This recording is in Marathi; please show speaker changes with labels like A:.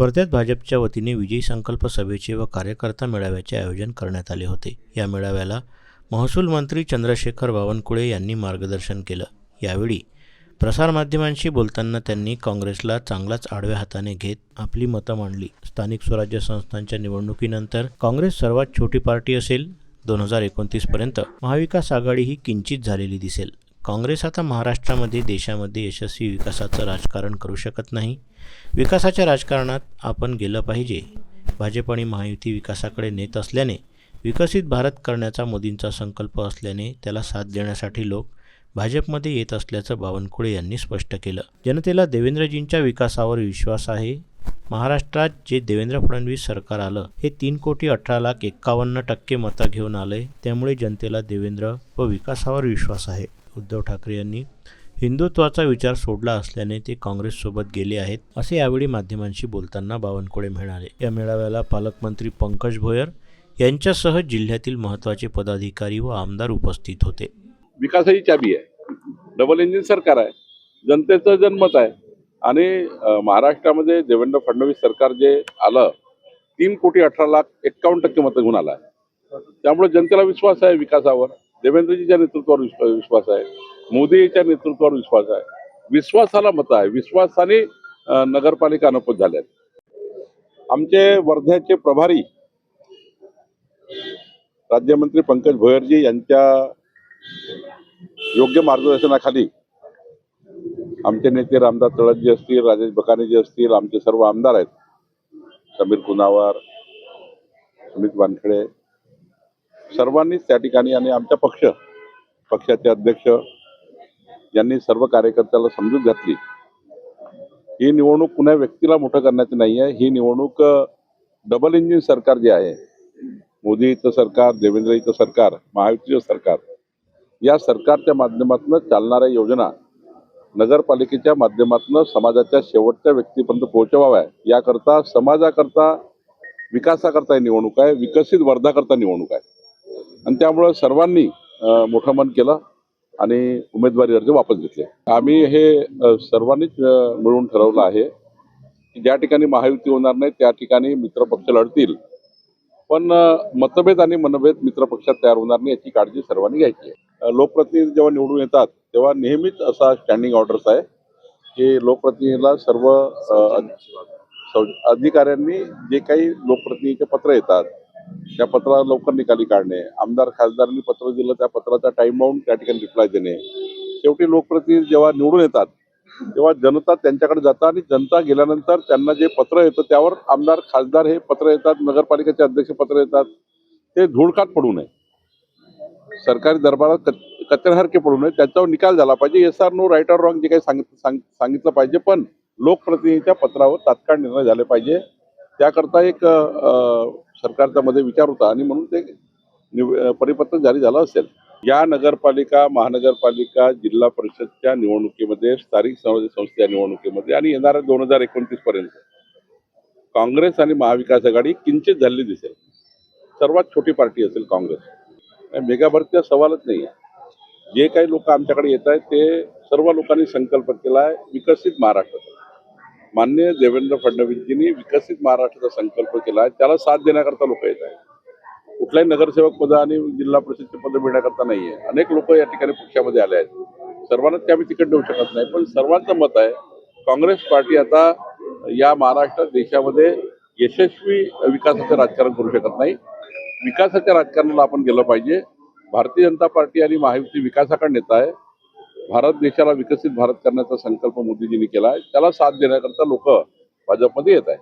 A: वर्ध्यात भाजपच्या वतीने विजयी संकल्प सभेचे व कार्यकर्ता मेळाव्याचे आयोजन करण्यात आले होते. या मेळाव्याला महसूल मंत्री चंद्रशेखर बावनकुळे यांनी मार्गदर्शन केलं. यावेळी प्रसारमाध्यमांशी बोलताना त्यांनी काँग्रेसला चांगलाच आडव्या हाताने घेत आपली मतं मांडली. स्थानिक स्वराज्य संस्थांच्या निवडणुकीनंतर काँग्रेस सर्वात छोटी पार्टी असेल. दोन हजार एकोणतीसपर्यंत महाविकास आघाडी ही किंचित झालेली दिसेल. काँग्रेस आता महाराष्ट्रामध्ये देशामध्ये यशस्वी विकासाचं राजकारण करू शकत नाही. विकासाच्या राजकारणात आपण गेलं पाहिजे. भाजप आणि महायुती विकासाकडे नेत असल्याने विकसित भारत करण्याचा मोदींचा संकल्प असल्याने त्याला साथ देण्यासाठी लोक भाजपमध्ये येत असल्याचं बावनकुळे यांनी स्पष्ट केलं. जनतेला देवेंद्रजींच्या विकासावर विश्वास आहे. महाराष्ट्रात जे देवेंद्र फडणवीस सरकार आलं हे तीन कोटी अठरा लाख एक्कावन्न टक्के मतं घेऊन आलंय. त्यामुळे जनतेला देवेंद्र व विकासावर विश्वास आहे. उद्धव ठाकरे यांनी हिंदुत्वाचा विचार सोडला असल्याने ते काँग्रेससोबत गेले आहेत असे यावेळी माध्यमांशी बोलताना बावनकुळे म्हणाले. या मेळाव्याला पालकमंत्री पंकज भोयर यांच्यासह जिल्ह्यातील महत्त्वाचे पदाधिकारी व आमदार उपस्थित होते.
B: विकासाची चाबी आहे. डबल इंजिन सरकार आहे. जनतेचं जनमत आहे. आणि महाराष्ट्रामध्ये देवेंद्र फडणवीस सरकार जे आलं तीन कोटी अठरा लाख एक्कावन्न टक्के मत घेऊन आलं आहे. त्यामुळे जनतेला विश्वास आहे विकासावर. देवेंद्रजीच्या नेतृत्वावर विश्वास आहे. मोदीच्या नेतृत्वावर विश्वास आहे. विश्वासाला मत आहे. विश्वासाने नगरपालिका अनपत झाल्या आहेत आमचे वर्ध्याचे प्रभारी राज्यमंत्री पंकज भोयरजी यांच्या योग्य मार्गदर्शनाखाली आमचे नेते रामदास तळतजी असतील राजेश बकानेजी असतील आमचे सर्व आमदार आहेत. समीर कुनावार सुमित वानखेडे सर्वांनीच त्या ठिकाणी आणि आमच्या पक्ष पक्षाचे अध्यक्ष यांनी सर्व कार्यकर्त्याला समजूत घातली. ही निवडणूक कुण्या व्यक्तीला मोठं करण्याची नाही आहे. ही निवडणूक डबल इंजिन सरकार जे आहे मोदीचं सरकार देवेंद्रजीचं सरकार महायुतीचं सरकार या सरकारच्या माध्यमातून चालणाऱ्या योजना नगरपालिकेच्या माध्यमातून समाजाच्या शेवटच्या व्यक्तीपर्यंत पोहोचवाव्या याकरता समाजाकरता विकासाकरता ही निवडणूक आहे. विकसित वर्धाकरता निवडणूक आहे. आणि त्यामुळं सर्वांनी मोठा मोठं मन केलं आणि उमेदवारी अर्ज वापस घेतले. आम्ही हे सर्वांनीच मिळून ठरवलं आहे की ज्या ठिकाणी महायुती होणार नाही त्या ठिकाणी मित्रपक्ष लढतील. पण मतभेद आणि मनभेद मित्रपक्षात तयार होणार नाही याची काळजी सर्वांनी घ्यायची आहे. लोकप्रतिनिधी जेव्हा निवडून येतात तेव्हा नेहमीच असा स्टँडिंग ऑर्डर्स आहे की लोकप्रतिनिधीला सर्व अधिकाऱ्यांनी जे काही लोकप्रतिनिधीचे पत्र येतात त्या पत्राला लवकर निकाली काढणे. आमदार खासदारांनी पत्र दिलं त्या पत्राचा टाइम बाउंड त्या ठिकाणी रिप्लाय देणे. शेवटी लोकप्रतिनिधी जेव्हा निवडून येतात तेव्हा जनता त्यांच्याकडे जातात आणि जनता गेल्यानंतर त्यांना जे पत्र येतं त्यावर आमदार खासदार हे पत्र येतात नगरपालिकेचे अध्यक्ष पत्र येतात. ते धुळकात पडू नये. सरकारी दरबारात कचऱ्यासारखे पडू नये. त्याच्यावर निकाल झाला पाहिजे. As are no right or wrong जे काही सांगितलं पाहिजे. पण लोकप्रतिनिधीच्या पत्रावर तात्काळ निर्णय झाले पाहिजे. त्याकरता एक अ, सरकारचा मध्ये विचार होता आणि म्हणून ते निव- परिपत्रक जारी झालं असेल. या नगरपालिका महानगरपालिका जिल्हा परिषदच्या निवडणुकीमध्ये स्थानिक स्वराज्य संस्थेच्या निवडणुकीमध्ये आणि येणाऱ्या दोन हजार एकोणतीस पर्यंत काँग्रेस आणि महाविकास आघाडी किंचित झालेली दिसेल. सर्वात छोटी पार्टी असेल काँग्रेस. मेगाभरतीचा सवालच नाही आहे. जे काही लोक आमच्याकडे येत आहेत ते सर्व लोकांनी संकल्प केला आहे विकसित महाराष्ट्र. मान्य देवेंद्र फडणवीसजींनी विकसित महाराष्ट्राचा संकल्प केला आहे. त्याला साथ देण्याकरता लोक येत आहेत. कुठल्याही नगरसेवक पद आणि जिल्हा परिषदचे पद मिळण्याकरता नाही आहे. अनेक लोक या ठिकाणी पक्षामध्ये आले आहेत. सर्वांनाच ते आम्ही तिकीट देऊ शकत नाही. पण सर्वांचं मत आहे काँग्रेस पार्टी आता या महाराष्ट्र देशामध्ये यशस्वी विकासाचं राजकारण करू शकत नाही. विकासाच्या राजकारणाला आपण गेलं पाहिजे. भारतीय जनता पार्टी आणि महायुती विकासाकडे नेत आहे. भारत देशाला विकसित भारत करण्याचा संकल्प मोदीजींनी केला आहे त्याला साथ देण्याकरता लोक भाजपमध्ये येत आहेत.